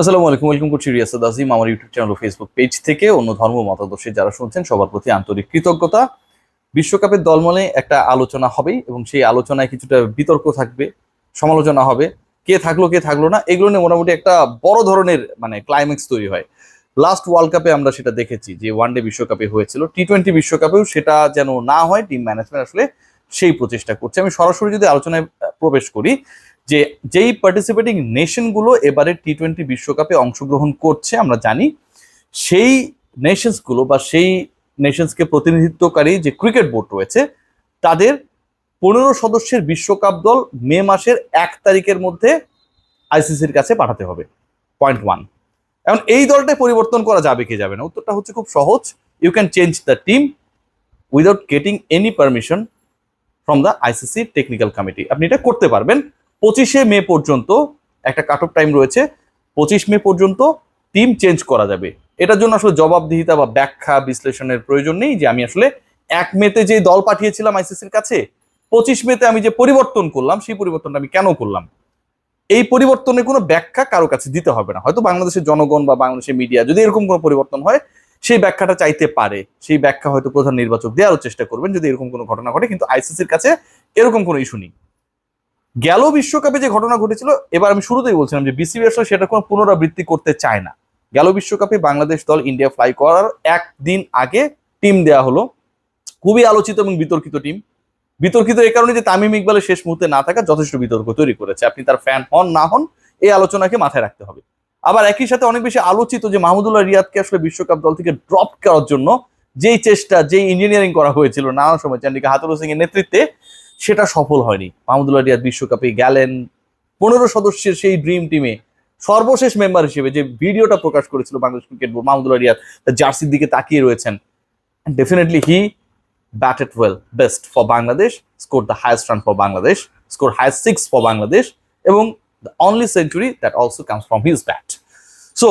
আসসালামু আলাইকুম, ওয়েলকাম করছি রিয়াসাদ আজিম, আমার ইউটিউব চ্যানেল ও ফেসবুক পেজ থেকে অন্য ধর্ম মতাদর্শী যারা শুনছেন, সবার প্রতি আন্তরিক কৃতজ্ঞতা। বিশ্বকাপের দলমলে একটা আলোচনা হবে এবং সেই আলোচনায় কিছুটা বিতর্ক থাকবে, সমালোচনা হবে, কে থাকল কে থাকল না, এগুলো নিয়ে মোটামুটি একটা বড় ধরনের মানে ক্লাইম্যাক্স তৈরি হয়। লাস্ট ওয়ার্ল্ড কাপে আমরা সেটা দেখেছি যে ওয়ান ডে বিশ্বকাপে হয়েছিল টি টোয়েন্টি বিশ্বকাপেও সেটা যেন না হয় টিম ম্যানেজমেন্ট আসলে সেই প্রচেষ্টা করছে। আমি সরাসরি যদি আলোচনায় প্রবেশ করি যে যেই পার্টিসিপেটিং নেশনগুলো এবারে টি টোয়েন্টি বিশ্বকাপে অংশগ্রহণ করছে, আমরা জানি সেই নেশনসগুলো বা সেই নেশনসকে প্রতিনিধিত্বকারী যে ক্রিকেট বোর্ড রয়েছে, তাদের পনেরো সদস্যের বিশ্বকাপ দল মে মাসের এক তারিখের মধ্যে আইসিসির কাছে পাঠাতে হবে। পয়েন্ট ওয়ান এখন এই দলটাই পরিবর্তন করা যাবে কি যাবে না? উত্তরটা হচ্ছে খুব সহজ। You can change the team without getting any permission from the ICC technical committee আপনি এটা করতে পারবেন। পঁচিশে মে পর্যন্ত একটা কাট অফ টাইম রয়েছে। পঁচিশ মে পর্যন্ত টিম চেঞ্জ করা যাবে। এটার জন্য আসলে জবাবদিহিতা বা ব্যাখ্যা, বিশ্লেষণের প্রয়োজন নেই যে আমি আসলে এক মেতে যে দল পাঠিয়েছিলাম আইসিসির কাছে, পঁচিশ মেতে আমি যে পরিবর্তন করলাম, সেই পরিবর্তনটা আমি কেন করলাম? এই পরিবর্তনের কোনো ব্যাখ্যা কারও কাছে দিতে হবে না। হয়তো বাংলাদেশের জনগণ বা বাংলাদেশের মিডিয়া যদি এরকম কোনো পরিবর্তন হয় সেই ব্যাখ্যাটা চাইতে পারে। সেই ব্যাখ্যা হয়তো প্রধান নির্বাচক দেওয়ার চেষ্টা করবেন যদি এরকম কোনো ঘটনা ঘটে, কিন্তু আইসিসির কাছে এরকম কোনো ইস্যু নেই। গেল বিশ্বকাপে যে ঘটনা ঘটেছিল, এবার আমি শুরুতেই বলছিলাম যে বিসিবি আসলে সেটা কোনো পুনরাবৃত্তি করতে চায় না। গেল বিশ্বকাপে বাংলাদেশ দল ইন্ডিয়া ফ্লাই করার একদিন আগে টিম দেয়া হলো। খুবই আলোচিত এবং বিতর্কিত টিম বিতর্কিত এই কারণে যে তামিম ইকবালের শেষ মুহূর্তে না থাকা যথেষ্ট বিতর্ক তৈরি করেছে। আপনি তার ফ্যান হন, না হন, এই আলোচনাকে মাথায় রাখতে হবে। আবার একই সাথে অনেক বেশি আলোচিত যে মাহমুদুল্লাহ রিয়াদকে আসলে বিশ্বকাপ দল থেকে ড্রপ করার জন্য যেই চেষ্টা, যেই ইঞ্জিনিয়ারিং করা হয়েছিল নানা সময় চান্ডিকা হাতুর সিং এর নেতৃত্বে, সেটা সফল হয়নি। মাহমুদুল্লাহ রিয়াদ বিশ্বকাপে গেলেন পনেরো সদস্যের সেই ড্রিম টিমে সর্বশেষ মেম্বার হিসেবে যে ভিডিওটা প্রকাশ করেছিল বাংলাদেশ ক্রিকেট বোর্ড মাহমুদুল্লাহ রিয়াদ, তার জার্সির দিকে তাকিয়ে রয়েছেন। Definitely he batted well best for Bangladesh score the highest run for Bangladesh score highest six for Bangladesh এবং the only century that also comes from his bat. So,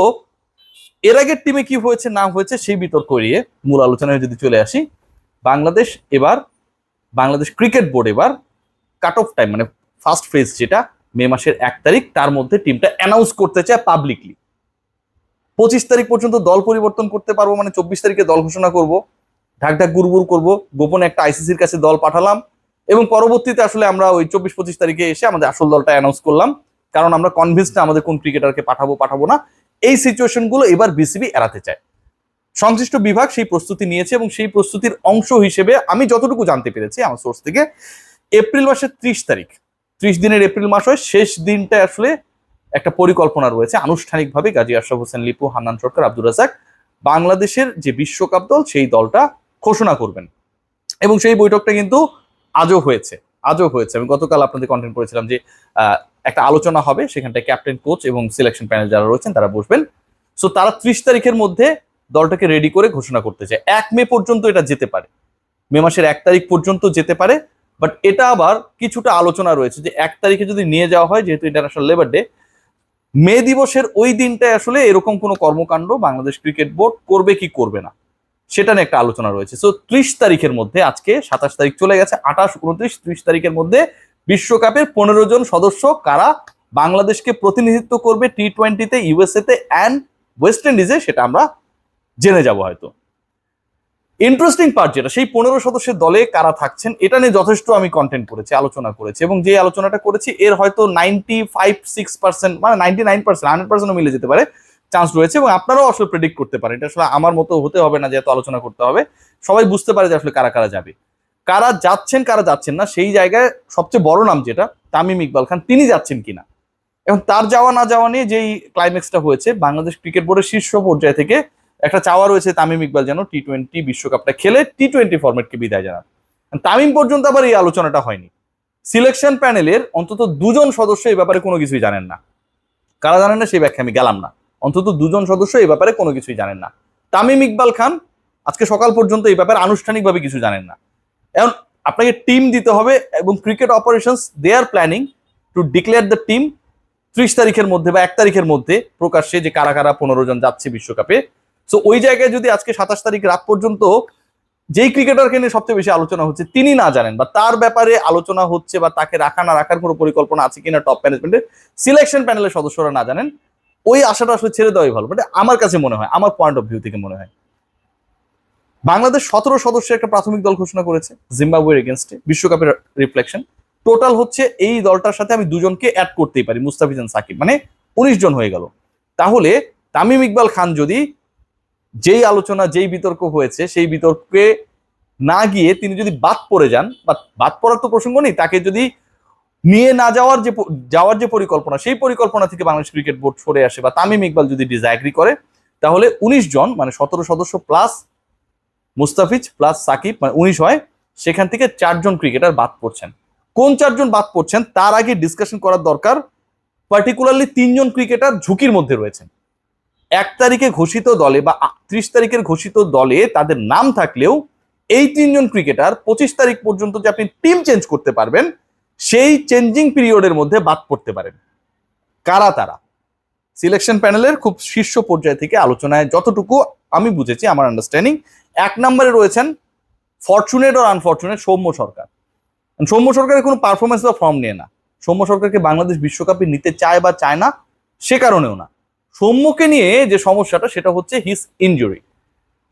এর আগের টিমে কি হয়েছে না হয়েছে, সেই বিতর্ক এড়িয়ে মূল আলোচনায় যদি চলে আসি, বাংলাদেশ এবার, বাংলাদেশ ক্রিকেট বোর্ড এবার কাট অফ টাইম মানে ফার্স্ট ফেজ যেটা মে মাসের এক তারিখ, তার মধ্যে টিমটা অ্যানাউন্স করতে চায় পাবলিকলি পঁচিশ তারিখ পর্যন্ত দল পরিবর্তন করতে পারব মানে চব্বিশ তারিখে দল ঘোষণা করব, ঢাক ঢাক গুরগুর করব, গোপনে একটা আইসিসির কাছে দল পাঠালাম, এবং পরবর্তীতে আসলে আমরা ওই চব্বিশ পঁচিশ তারিখে এসে আমাদের আসল দলটা অ্যানাউন্স করলাম কারণ আমরা কনভিন্স না আমাদের কোন ক্রিকেটারকে পাঠাবো পাঠাবো না। এই সিচুয়েশনগুলো এবার বিসিবি এড়াতে চায়। সংশ্লিষ্ট বিভাগ সেই প্রস্তুতি নিয়েছে এবং সেই প্রস্তুতির অংশ হিসেবে আমি যতটুকু জানতে পেরেছি আমার সোর্স থেকে, এপ্রিল মাসের ত্রিশ তারিখ, ত্রিশ দিনের এপ্রিল মাস হয়। শেষ দিনটা আসলে একটা পরিকল্পনা রয়েছে। আনুষ্ঠানিকভাবে গাজী আশরাফ হোসেন, লিপু, হান্নান সরকার, আব্দুর রাজাক বাংলাদেশের যে বিশ্বকাপ দল, সেই দলটা ঘোষণা করবেন। এবং সেই বৈঠকটা কিন্তু আজও হয়েছে আজও হয়েছে। আমি গতকাল আপনাদের কন্টেন্ট করেছিলাম যে একটা আলোচনা হবে, সেখানটায় ক্যাপ্টেন কোচ এবং সিলেকশন প্যানেল যারা রয়েছেন তারা বসবেন। সো তারা ত্রিশ তারিখের মধ্যে দলটাকে রেডি করে ঘোষণা করতে চায়। এক মে পর্যন্ত এটা যেতে পারে। মে মাসের এক তারিখ পর্যন্ত যেতে পারে। বাট এটা আবার কিছুটা আলোচনা রয়েছে যে এক তারিখে যদি নিয়ে যাওয়া হয়, যেহেতু ইন্টারন্যাশনাল লেবার ডে মে দিবসের ওই দিনটায় আসলে এরকম কোনো কর্মকাণ্ড বাংলাদেশ ক্রিকেট বোর্ড করবে কি করবে না, সেটা নিয়ে একটা আলোচনা রয়েছে। সো ত্রিশ তারিখের মধ্যে, আজকে সাতাশ তারিখ চলে গেছে, আঠাশ, উনত্রিশ, ত্রিশ তারিখের মধ্যে বিশ্বকাপের পনেরো জন সদস্য কারা বাংলাদেশকে প্রতিনিধিত্ব করবে টি টোয়েন্টিতে ইউএসএ তে অ্যান্ড ওয়েস্ট ইন্ডিজে সেটা আমরা জেনে যাব হয়তো। ইন্টারেস্টিং পার্ট যেটা, সেই পনেরো সদস্যের দলে কারা থাকছেন, এটা নিয়ে যথেষ্ট আমি কন্টেন্ট করেছি, আলোচনা করেছি, এবং যে আলোচনাটা করেছি, এর হয়তো নাইনটি ফাইভ সিক্স পার্সেন্ট মানে নাইনটি নাইন পার্সেন্ট হান্ড্রেড পার্সেন্টও মিলে যেতে পারে চান্স রয়েছে, এবং আপনারাও আসলে প্রেডিক্ট করতে পারেন। এটা আসলে আমার মতো হতে হবে না যে এত আলোচনা করতে হবে। সবাই বুঝতে পারে যে আসলে কারা কারা যাবে। কারা যাচ্ছেন কারা যাচ্ছেন না, সেই জায়গায় সবচেয়ে বড় নাম যেটা, তামিম ইকবাল খান, তিনি যাচ্ছেন কিনা? এবং তার যাওয়া না যাওয়া নিয়ে যেই ক্লাইম্যাক্সটা হয়েছে, বাংলাদেশ ক্রিকেট বোর্ডের শীর্ষ পর্যায় থেকে একটা চাওয়া রয়েছে তামিম ইকবাল যেন টি টোয়েন্টি বিশ্বকাপটা খেলে টি টোয়েন্টি ফরম্যাটকে বিদায় জানান। তামিম পর্যন্ত আবার এই আলোচনাটা হয়নি। সিলেকশন প্যানেলের অন্তত দুজন সদস্য এই ব্যাপারে কোনো কিছুই জানেন না। কারা জানেন না সেই ব্যাখ্যা আমি গেলাম না। অন্তত দুজন সদস্য এই ব্যাপারে কোনো কিছুই জানেন না। তামিম ইকবাল খান আজকে সকাল পর্যন্ত এই ব্যাপারে আনুষ্ঠানিকভাবে কিছু জানেন না। এখন আপনাকে টিম দিতে হবে এবং cricket operations they are planning to declare the team ত্রিশ তারিখের মধ্যে বা এক তারিখের মধ্যে প্রকাশ্যে যে কারা কারা পনেরো জন যাচ্ছে বিশ্বকাপে। সো ওই জায়গায় যদি আজকে সাতাশ তারিখ রাত পর্যন্ত যেই ক্রিকেটারকে নিয়ে সবচেয়ে বেশি আলোচনা হচ্ছে, তিনি না জানেন বা তার ব্যাপারে আলোচনা হচ্ছে বা তাকে রাখা না রাখার কোনো পরিকল্পনা আছে কিনা টপ ম্যানেজমেন্টের সিলেকশন প্যানেলের সদস্যরা না জানেন। ওই আশাটা আসলে ছেড়ে দেওয়াই ভালো। মানে আমার কাছে মনে হয়, আমার পয়েন্ট অফ ভিউ থেকে মনে হয় বাংলাদেশ সতেরো সদস্যের একটা প্রাথমিক দল ঘোষণা করেছে, জিম্বাবুয়ের এগেনস্টে বিশ্বকাপের রিফ্লেকশন টোটাল হচ্ছে এই দলটার সাথে আমি দুজনকে অ্যাড করতেই পারি মুস্তাফিজান সাকিব। মানে উনিশ জন হয়ে গেল। তাহলে তামিম ইকবাল খান যদি যেই আলোচনা, যেই বিতর্ক হয়েছে, সেই বিতর্কে না গিয়ে তিনি যদি বাদ পড়ে যান, বা বাদ পড়ার তো প্রসঙ্গ নেই, তাকে যদি নিয়ে না যাওয়ার যে যাওয়ার যে পরিকল্পনা, সেই পরিকল্পনা থেকে বাংলাদেশ ক্রিকেট বোর্ড সরে আসে, বা তামিম ইকবাল যদি ডিজাগ্রি করে, তাহলে উনিশ জন মানে সতেরো সদস্য প্লাস মুস্তাফিজ প্লাস সাকিব মানে উনিশ হয়, সেখান থেকে চারজন ক্রিকেটার বাদ পড়ছেন। কোন চারজন বাদ পড়ছেন? তার আগে ডিসকাশন করার দরকার পার্টিকুলারলি তিনজন ক্রিকেটার ঝুঁকির মধ্যে রয়েছেন। এক তারিখে ঘোষিত দলে বা ত্রিশ তারিখের ঘোষিত দলে তাদের নাম থাকলেও এই তিনজন ক্রিকেটার পঁচিশ তারিখ পর্যন্ত যে আপনি টিম চেঞ্জ করতে পারবেন, সেই চেঞ্জিং পিরিয়ডের মধ্যে বাদ পড়তে পারেন। কারা তারা? সিলেকশন প্যানেলের খুব শীর্ষ পর্যায় থেকে আলোচনায় যতটুকু আমি বুঝেছি, আমার আন্ডারস্ট্যান্ডিং এক নম্বরে রয়েছেন ফরচুনেট আর আনফরচুনেট সৌম্য সরকার। সৌম্য সরকারের কোনো পারফরমেন্স বা ফর্ম নিয়ে না। সৌম্য সরকারকে বাংলাদেশ বিশ্বকাপে নিতে চায় বা চায় না, সে কারণেও না। সৌম্যকে নিয়ে যে সমস্যাটা, সেটা হচ্ছে his injury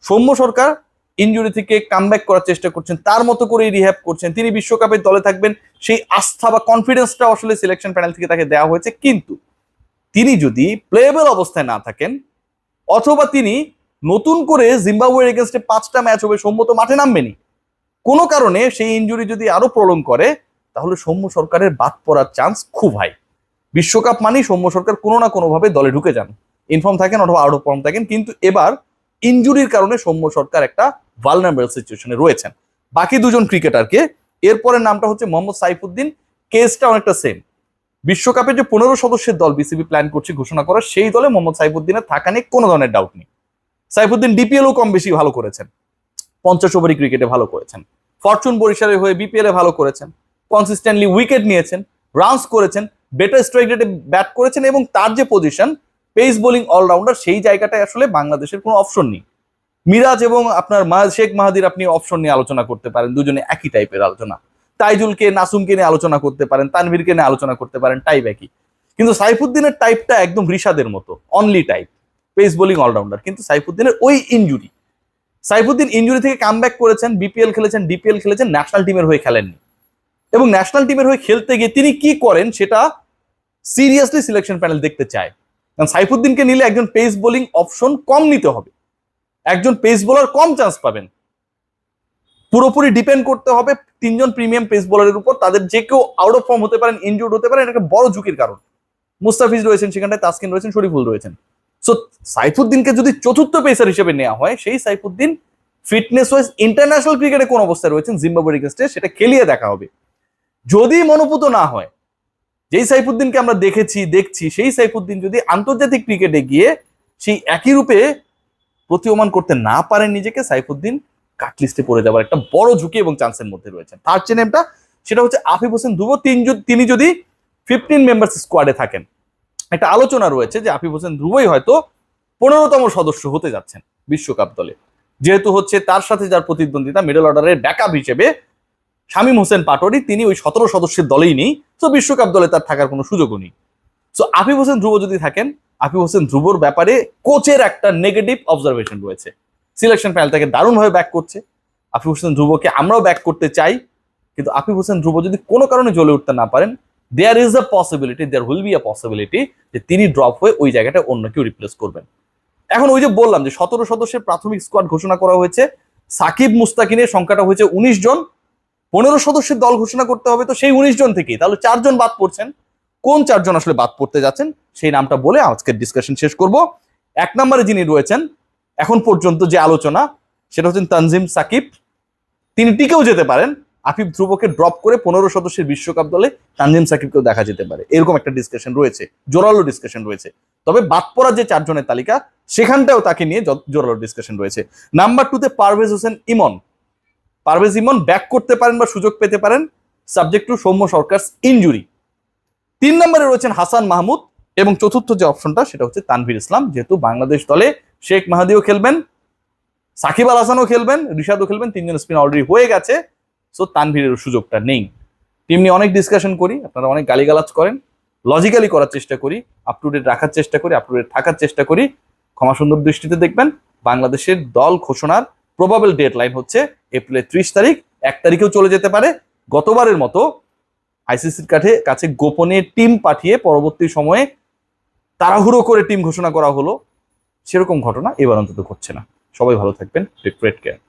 Soumya Sarkar injury থেকে কামব্যাক করার চেষ্টা করছেন, তার মতো করেই রিহ্যাব করছেন। তিনি বিশ্বকাপের দলে থাকবেন, সেই আস্থা বা কনফিডেন্সটা আসলে সিলেকশন প্যানেল থেকে তাকে দেওয়া হয়েছে। কিন্তু তিনি যদি প্লেয়েবল অবস্থায় না থাকেন, অথবা তিনি নতুন করে জিম্বাবুয়ের এগেনস্টে পাঁচটা ম্যাচ হবে, সৌম্য তো মাঠে নামবেনি। কোনো কারণে সেই ইনজুরি যদি আরও প্রলং করে, তাহলে সৌম্য সরকারের বাদ পড়ার চান্স খুব হাই। বিশ্বকাপ মানেই সৌম্য সরকার কোনো না কোনোভাবে দলে ঢুকে যান। ইনফর্ম থাকেন অথবা আউট অফ ফর্ম থাকেন, কিন্তু এবার ইনজুরির কারণে সৌম্য সরকার একটা ভালনারেবল সিচুয়েশনে রয়েছেন। বাকি দুজন ক্রিকেটারকে, এরপরের নামটা হচ্ছে মোহাম্মদ সাইফুদ্দিন কেসটা অনেকটা সেম বিশ্বকাপে যে পনেরো সদস্যের দল বিসিবি প্ল্যান করছে, ঘোষণা করা সেই দলে মোহাম্মদ সাইফুদ্দিনের থাকা নিয়ে কোনো ধরনের ডাউট নেই। সাইফুদ্দিন ডিপিএলও কম বেশি ভালো করেছেন। পঞ্চাশ ওভারি ক্রিকেটে ভালো করেছেন। ফরচুন বরিশালের হয়ে বিপিএল এ ভালো করেছেন। কনসিস্টেন্টলি উইকেট নিয়েছেন রানস করেছেন বেটার স্ট্রাইক রেটে ব্যাট করেছেন এবং তার যে পজিশন পেস বোলিং অলরাউন্ডার সেই জায়গাটায় আসলে বাংলাদেশের কোনো অপশন নেই। মিরাজ এবং আপনার শেখ মাহাদির আপনি অপশন নিয়ে আলোচনা করতে পারেন, দুজনে একই টাইপের আলোচনা। তাইজুলকে, নাসুমকে নিয়ে আলোচনা করতে পারেন, তানভীরকে নিয়ে আলোচনা করতে পারেন টাইপ একই। কিন্তু সাইফুদ্দিনের টাইপটা একদম রিশাদের মতো only type pace bowling allrounder কিন্তু সাইফুদ্দিনের ওই ইনজুরি সাইফুদ্দিন ইনজুরি থেকে কামব্যাক করেছেন বিপিএল খেলেছেন ডিপিএল খেলেছেন ন্যাশনাল টিমের হয়ে খেলেননি। এবং ন্যাশনাল টিমের হয়ে খেলতে গিয়ে তিনি কি করেন সেটা সিরিয়াসলি সিলেকশন প্যানেল দেখতে চায়। কারণ সাইফুদ্দিনকে নিলে একজন পেস বোলিং অপশন কম নিতে হবে। একজন পেস বোলার কম চান্স পাবেন। পুরোপুরি ডিপেন্ড করতে হবে তিনজন প্রিমিয়াম পেস বোলারের উপর। তাদের যে কেউ আউট অফ ফর্ম হতে পারেন ইনজুর্ড হতে পারেন, এটা বড় ঝুঁকির কারণ। মুস্তাফিজ রয়েছেন সেখানটায়, তাসকিন রয়েছেন, শরীফুল রয়েছেন। সো সাইফুদ্দিনকে যদি চতুর্থ পেসার হিসেবে নেওয়া হয়, সেই সাইফুদ্দিন ফিটনেস ওয়াইজ ইন্টারন্যাশনাল ক্রিকেটে কোন অবস্থায় রয়েছেন? জিম্বাবুয়ের এগেনস্টে, সেটা খেলিয়ে দেখা হবে। যদি মনোপুত না হয়, যেই সাইফুদ্দিনকে আমরা দেখেছি, দেখছি, সেই সাইফুদ্দিন যদি আন্তর্জাতিক ক্রিকেটে গিয়ে সেই একই রূপে প্রতীয়মান করতে না পারেন নিজেকে, সাইফুদ্দিন কাটলিস্টে পড়ে যাওয়ার একটা বড় ঝুঁকি এবং চান্সের মধ্যে রয়েছেন। তার যে নেমটা সেটা হচ্ছে আফিফ হোসেন ধ্রুব তিন তিনি যদি ফিফটিন মেম্বার্স স্কোয়াডে থাকেন একটা আলোচনা রয়েছে যে আফিফ হোসেন ধ্রুবই হয়তো পনেরোতম সদস্য হতে যাচ্ছেন বিশ্বকাপ দলে। যেহেতু হচ্ছে তার সাথে যার প্রতিদ্বন্দ্বিতা মিডল অর্ডারের ব্যাকআপ হিসেবে শামীম হোসেন পাটোয়ারি, তিনি ওই সতেরো সদস্যের দলেই নেই তো বিশ্বকাপ দলে তার থাকার কোনো সুযোগও নেই। সো আফিফ হোসেন ধ্রুব যদি থাকেন, আফিফ হোসেন ধ্রুবর ব্যাপারে কোচের একটা নেগেটিভ অবজারভেশন রয়েছে। সিলেকশন প্যানেল তাকে দারুণভাবে ব্যাক করছে। আফিফ হোসেন ধ্রুবকে আমরাও ব্যাক করতে চাই, কিন্তু আফিফ হোসেন ধ্রুব যদি কোনো কারণে জ্বলে উঠতে না পারেন there is a possibility there will be a possibility যে তিনি ড্রপ হয়ে ওই জায়গাটা অন্য কেউ রিপ্লেস করবেন। এখন ওই যে বললাম যে সতেরো সদস্যের প্রাথমিক স্কোয়াড ঘোষণা করা হয়েছে, সাকিব মুস্তাকিনের সংখ্যাটা হয়েছে উনিশ জন, পনেরো সদস্যের দল ঘোষণা করতে হবে তো সেই উনিশ জন থেকেই। তাহলে চারজন বাদ পড়ছেন। কোন চারজন আসলে বাদ পড়তে যাচ্ছেন, সেই নামটা বলে আজকের ডিসকাশন শেষ করব। এক নম্বরে যিনি রয়েছেন, এখন পর্যন্ত যে আলোচনা, সেটা হচ্ছেন তানজিম সাকিব। তিনি টিকেও যেতে পারেন আফিফ ধ্রুবকে ড্রপ করে পনেরো সদস্যের বিশ্বকাপ দলে তানজিম সাকিবকেও দেখা যেতে পারে। এরকম একটা ডিসকাশন রয়েছে, জোরালো ডিসকাশন রয়েছে। তবে বাদ যে চারজনের তালিকা, সেখানটাও তাকে নিয়ে জোরালো ডিসকাশন রয়েছে। নাম্বার টুতে পারভেজ হোসেন, ইমন। পারভেজ ইমন ব্যাক করতে পারেন বা সুযোগ পেতে পারেন subject to Soumya Sarkar injury তিন নম্বরে রয়েছেন হাসান মাহমুদ এবং চতুর্থ যে অপশনটা সেটা হচ্ছে তানভীর ইসলাম, যেহেতু বাংলাদেশ দলে শেখ মাহাদিও খেলবেন, সাকিব আল হাসানও খেলবেন, রিশাদও খেলবেন, তিনজন স্পিন অলরেডি হয়ে গেছে। সো তানভীরের সুযোগটা নেই। টিম নিয়ে অনেক ডিসকাশন করি, আপনারা অনেক গালিগালাজ করেন। লজিক্যালি করার চেষ্টা করি আপ টু ডেট রাখার চেষ্টা করি আপ টু ডেট থাকার চেষ্টা করি। ক্ষমা সুন্দর দৃষ্টিতে দেখবেন, বাংলাদেশের দল ঘোষণার প্রবাবল ডেট লাইন হচ্ছে এপ্রিলের ত্রিশ তারিখ। এক তারিখেও চলে যেতে পারে। গতবারের মতো আইসিসির কাছে কাছে গোপনে টিম পাঠিয়ে পরবর্তী সময়ে তাড়াহুড়ো করে টিম ঘোষণা করা হলো। সেরকম ঘটনা এবার অন্তত ঘটছে না। সবাই ভালো থাকবেন। Take care